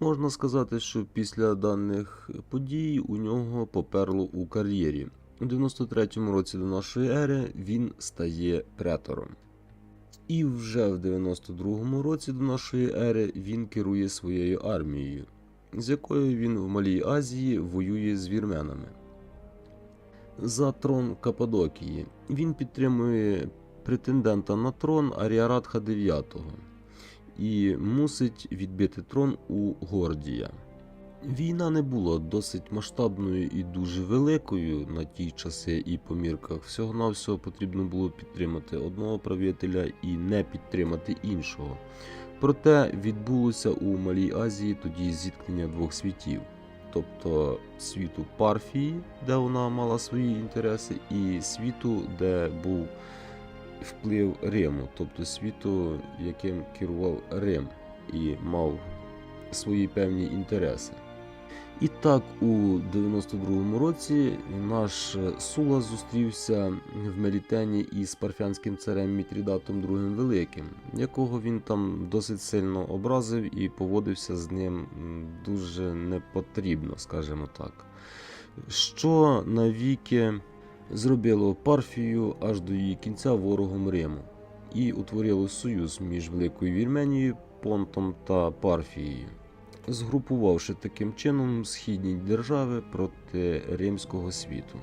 Можна сказати, що після даних подій у нього поперло у кар'єрі. У 93-му році до нашої ери він стає претором. І вже в 92-му році до нашої ери він керує своєю армією, з якою він в Малій Азії воює з вірменами. За трон Каппадокії він підтримує претендента на трон Аріаратха IX і мусить відбити трон у Гордія. Війна не була досить масштабною і дуже великою на ті часи і по мірках. Всього-навсього потрібно було підтримати одного правителя і не підтримати іншого. Проте відбулося у Малій Азії тоді зіткнення двох світів, тобто світу Парфії, де вона мала свої інтереси, і світу, де був вплив Риму, тобто світу, яким керував Рим і мав свої певні інтереси. І так, у 92-му році наш Сула зустрівся в Мелітені із парфянським царем Мітрідатом II Великим, якого він там досить сильно образив і поводився з ним дуже непотрібно, скажімо так. Що навіки зробило Парфію аж до її кінця ворогом Риму і утворило союз між Великою Вірменією, Понтом та Парфією згрупувавши таким чином східні держави проти римського світу.